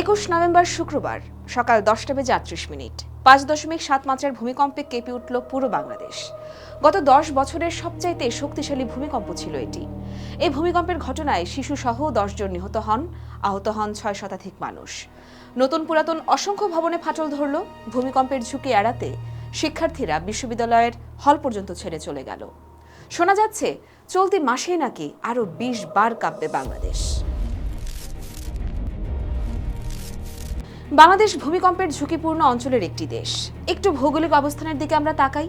একুশ নভেম্বর শুক্রবার, সকাল দশটা বেজে আটত্রিশ মিনিট। পাঁচ দশমিক সাত মাত্রার ভূমিকম্পে কেঁপে উঠল পুরো বাংলাদেশ। গত দশ বছরের সবচাইতে শক্তিশালী ভূমিকম্প ছিল এটি। এই ভূমিকম্পের ঘটনায় শিশুসহ দশজন নিহত হন, আহত হন ছয় শতাধিক মানুষ। নতুন পুরাতন অসংখ্য ভবনে ফাটল ধরল, ভূমিকম্পের ঝুঁকি এড়াতে শিক্ষার্থীরা বিশ্ববিদ্যালয়ের হল পর্যন্ত ছেড়ে চলে গেল। শোনা যাচ্ছে, চলতি মাসেই নাকি আরও বিশ বার কাঁপবে বাংলাদেশ। বাংলাদেশ ভূমিকম্পের ঝুঁকিপূর্ণ অঞ্চলের একটি দেশ। একটু ভৌগোলিক অবস্থানের দিকে আমরা তাকাই।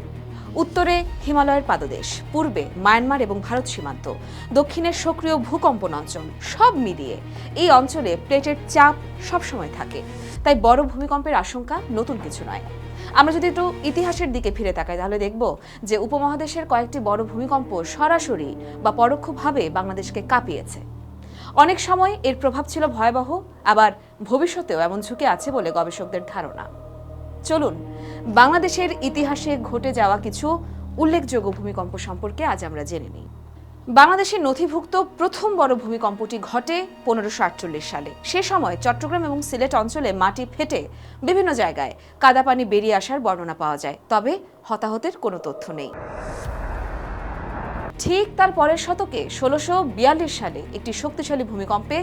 উত্তরে হিমালয়ের পাদদেশ, পূর্বে মায়ানমার এবং ভারত সীমান্ত দক্ষিণের সক্রিয় ভূকম্পন অঞ্চল, সব মিলিয়ে এই অঞ্চলে প্লেটের চাপ সবসময় থাকে। তাই বড় ভূমিকম্পের আশঙ্কা নতুন কিছু নয়। আমরা যদি একটু ইতিহাসের দিকে ফিরে তাকাই, তাহলে দেখব যে উপমহাদেশের কয়েকটি বড় ভূমিকম্প সরাসরি বা পরোক্ষভাবে বাংলাদেশকে কাঁপিয়েছে। অনেক সময় এর প্রভাব ছিল ভয়াবহ, আবার ভবিষ্যতেও এমন ঝুঁকি আছে বলে গবেষকদের ধারণা। চলুন, বাংলাদেশের ইতিহাসে ঘটে যাওয়া কিছু উল্লেখযোগ্য ভূমিকম্প সম্পর্কে আজ আমরা জেনে নিই। বাংলাদেশের নথিভুক্ত প্রথম বড় ভূমিকম্পটি ঘটে পনেরোশো আটচল্লিশ সালে। সে সময় চট্টগ্রাম এবং সিলেট অঞ্চলে মাটি ফেটে বিভিন্ন জায়গায় কাদাপানি বেরিয়ে আসার বর্ণনা পাওয়া যায়। তবে হতাহতের কোনো তথ্য নেই। ঠিক তার পরের শতকে, ষোলোশো সালে একটি শক্তিশালী ভূমিকম্পে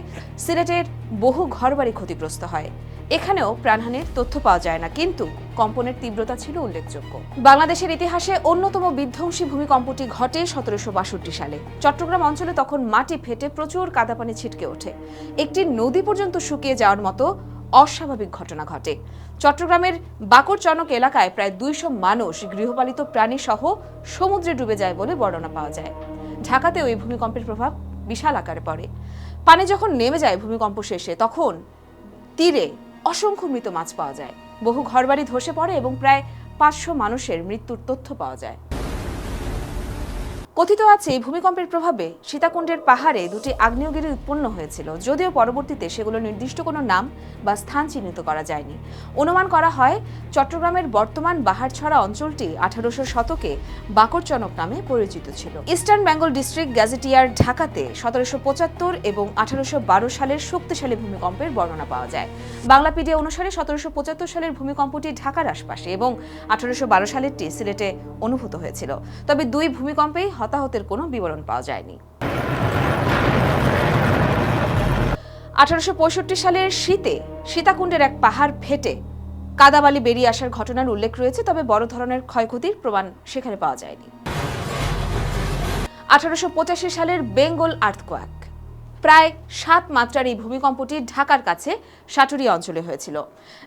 সিলেটের বহু ঘরবাড়ি ক্ষতিগ্রস্ত হয়। এখানেও প্রাণহানির তথ্য পাওয়া যায় না, কিন্তু কম্পনের তীব্রতা ছিল উল্লেখযোগ্য। বাংলাদেশের ইতিহাসে অন্যতম বিধ্বংসী ভূমিকম্পটি ঘটে সতেরোশো বাষট্টি সালে। চট্টগ্রাম অঞ্চলে তখন মাটি ফেটে প্রচুর কাদাপানি ছিটকে ওঠে। একটি নদী পর্যন্ত শুকিয়ে যাওয়ার মতো অস্বাভাবিক ঘটনা ঘটে। চট্টগ্রামের বাকরচনক এলাকায় প্রায় দুইশো মানুষ গৃহপালিত প্রাণী সহ সমুদ্রে ডুবে যায় বলে বর্ণনা পাওয়া যায়। ঢাকাতেও ওই ভূমিকম্পের প্রভাব বিশাল আকারে পড়ে। পানি যখন নেমে যায় ভূমিকম্প শেষে, তখন তীরে অসংখ্য মৃত মাছ পাওয়া যায়। বহু ঘরবাড়ি ধসে পড়ে এবং প্রায় পাঁচশো মানুষের মৃত্যুর তথ্য পাওয়া যায়। কথিত আছে ভূমিকম্পের প্রভাবে সীতাকুণ্ডের পাহাড়ে দুটি আগ্নেয়গিরি উৎপন্ন হয়েছিল, যদিও পরবর্তীতে সেগুলো নির্দিষ্ট কোনো নাম বা স্থান চিহ্নিত করা যায়নি। অনুমান করা হয়, চট্টগ্রামের বর্তমান বাহারছড়া অঞ্চলটি আঠারোশো শতকে বাকরচনক নামে পরিচিত ছিল। ইস্টার্ন বেঙ্গল ডিস্ট্রিক্ট গ্যাজেটিয়ার ঢাকাতে সতেরোশো পঁচাত্তর এবং আঠারোশো বারো সালের শক্তিশালী ভূমিকম্পের বর্ণনা পাওয়া যায়। বাংলাপিডিয়া অনুসারে সতেরোশো পঁচাত্তর সালের ভূমিকম্পটি ঢাকার আশপাশে এবং আঠারোশো বারো সালেরটি সিলেটে অনুভূত হয়েছিল। তবে দুই ভূমিকম্পেই হতাহতের কোনো বিবরণ পাওয়া যায়নি। আঠারোশো পঁয়ষট্টি সালের শীতে সীতাকুণ্ডের এক পাহাড় ফেটে কাদাবালি বেরিয়ে আসার ঘটনার উল্লেখ রয়েছে, তবে বড় ধরনের ক্ষয়ক্ষতির প্রমাণ সেখানে পাওয়া যায়নি। আঠারোশো পঁচাশি সালের বেঙ্গল আর্থকোয়াক। প্রায় সাত মাত্রার এই ভূমিকম্পটি ঢাকার কাছে সাটুরি অঞ্চলে হয়েছিল।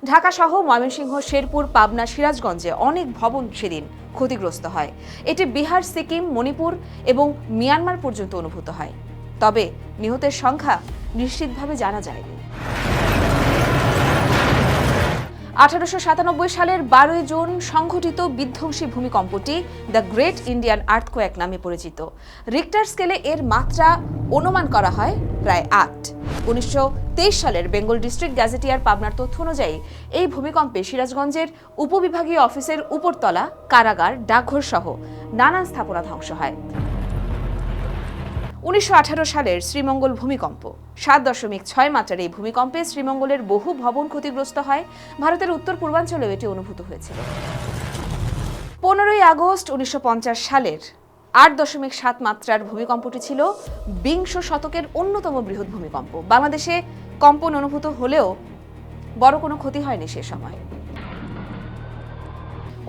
ঢাকা সহ ময়মনসিংহ, শেরপুর, পাবনা, সিরাজগঞ্জে অনেক ভবন সেদিন ক্ষতিগ্রস্ত হয়। এটি বিহার, সিকিম, মণিপুর এবং মিয়ানমার পর্যন্ত অনুভূত হয়। তবে নিহতের সংখ্যা নিশ্চিতভাবে জানা যায়নি। আঠারোশো সাতানব্বই সালের বারোই জুন সংঘটিত বিধ্বংসী ভূমিকম্পটি দ্য গ্রেট ইন্ডিয়ান আর্থকোয়াক নামে পরিচিত। রিক্টার স্কেলে এর মাত্রা অনুমান করা হয় প্রায় আট। উনিশশো সালের বেঙ্গল ডিস্ট্রিক্ট গ্যাজেটিয়ার পাবনার তথ্য অনুযায়ী, এই ভূমিকম্পে সিরাজগঞ্জের উপবিভাগীয় অফিসের উপরতলা, কারাগার ডাকঘর সহ নানান স্থাপনা ধ্বংস হয়। উনিশশো আঠারো সালের শ্রীমঙ্গল ভূমিকম্প। সাত দশমিক ছয় মাত্রার এই ভূমিকম্পে শ্রীমঙ্গলের বহু ভবন ক্ষতিগ্রস্ত হয়। ভারতের উত্তর পূর্বাঞ্চলেও এটি অনুভূত হয়েছিল পনেরোই আগস্ট উনিশশো পঞ্চাশ সালের আট দশমিক সাত মাত্রার ভূমিকম্পটি ছিল বিংশ শতকের অন্যতম বৃহৎ ভূমিকম্প। বাংলাদেশে কম্পন অনুভূত হলেও বড় কোনো ক্ষতি হয়নি সে সময়।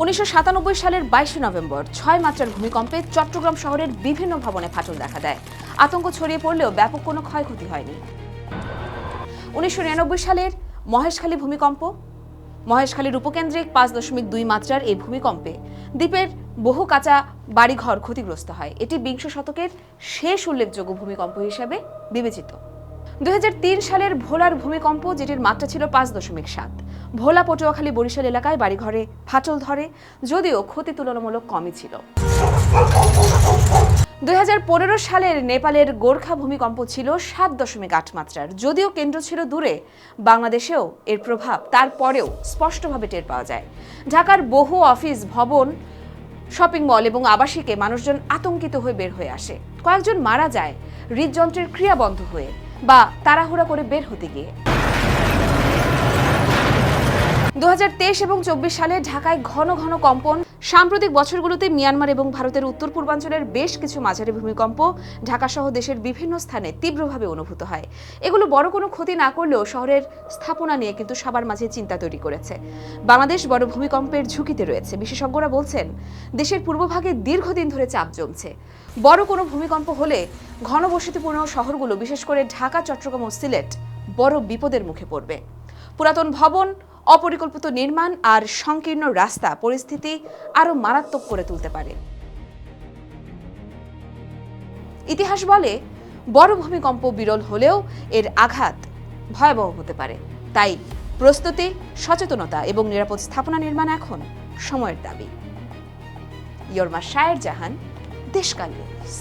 উনিশশো সাতানব্বই সালের বাইশে নভেম্বর ছয় মাত্রার ভূমিকম্পে চট্টগ্রাম শহরের বিভিন্ন ভবনে ফাটল দেখা দেয়। আতঙ্ক ছড়িয়ে পড়লেও ব্যাপক কোনো ক্ষয়ক্ষতি হয়নি। উনিশশো নিরানব্বই সালের মহেশখালী ভূমিকম্প। মহেশখালীর উপকেন্দ্রিক পাঁচ দশমিক দুই মাত্রার এই ভূমিকম্পে দ্বীপের বহু কাঁচা বাড়িঘর ক্ষতিগ্রস্ত হয়। এটি বিংশ শতকের শেষ উল্লেখযোগ্য ভূমিকম্প হিসেবে বিবেচিত। দুই হাজার তিন সালের ভোলার ভূমিকম্প, যেটির মাত্রা ছিল পাঁচ দশমিক সাত। ভোলা, পটুয়াখালী, বরিশাল এলাকায় বাড়িঘরে ফাটল ধরে, যদিও ক্ষতি তুলনামূলক কমই ছিল। দুই হাজার পনেরো সালের নেপালের গোর্খা ভূমিকম্প ছিল সাত দশমিক আট মাত্রার। যদিও কেন্দ্র ছিল দূরে, বাংলাদেশেও এর প্রভাব তারপরেও স্পষ্টভাবে টের পাওয়া যায়। ঢাকার বহু অফিস, ভবন, শপিং মল এবং আবাসিকে মানুষজন আতঙ্কিত হয়ে বের হয়ে আসে। কয়েকজন মারা যায় হৃদযন্ত্রের ক্রিয়া বন্ধ হয়ে বা তাড়াহুড়া করে বের হতে গিয়ে। দু হাজার তেইশ এবং চব্বিশ সালে ঢাকায় ঘন ঘন কম্পন সাম্প্রতিক বছরগুলোতে মিয়ানমার এবং ভারতের উত্তর পূর্বাঞ্চলের বেশ কিছু মাঝারি ভূমিকম্প ঢাকাসহ দেশের বিভিন্ন স্থানে তীব্রভাবে অনুভূত হয়। এগুলো বড় কোনো ক্ষতি না করলেও শহরের স্থাপনা নিয়ে কিন্তু সবার মাঝে চিন্তা তৈরি করেছে। বাংলাদেশ বড় ভূমিকম্পের ঝুঁকিতে রয়েছে, বিশেষজ্ঞরা বলছেন, দেশের পূর্বভাগে দীর্ঘদিন ধরে চাপ জমছে। বড় কোনো ভূমিকম্প হলে ঘনবসতিপূর্ণ শহরগুলো, বিশেষ করে ঢাকা, চট্টগ্রাম ও সিলেট, বড় বিপদের মুখে পড়বে। পুরাতন ভবন অপরিকল্পিত নির্মাণ আর সংকীর্ণ রাস্তা পরিস্থিতি আরও মারাত্মক করে তুলতে পারে। ইতিহাস বলে, বড় ভূমিকম্প বিরল হলেও এর আঘাত ভয়াবহ হতে পারে। তাই প্রস্তুতি, সচেতনতা এবং নিরাপদ স্থাপনা নির্মাণ এখন সময়ের দাবি। ইয়র্মা শায়ের জাহান, দেশকাল নিউজ।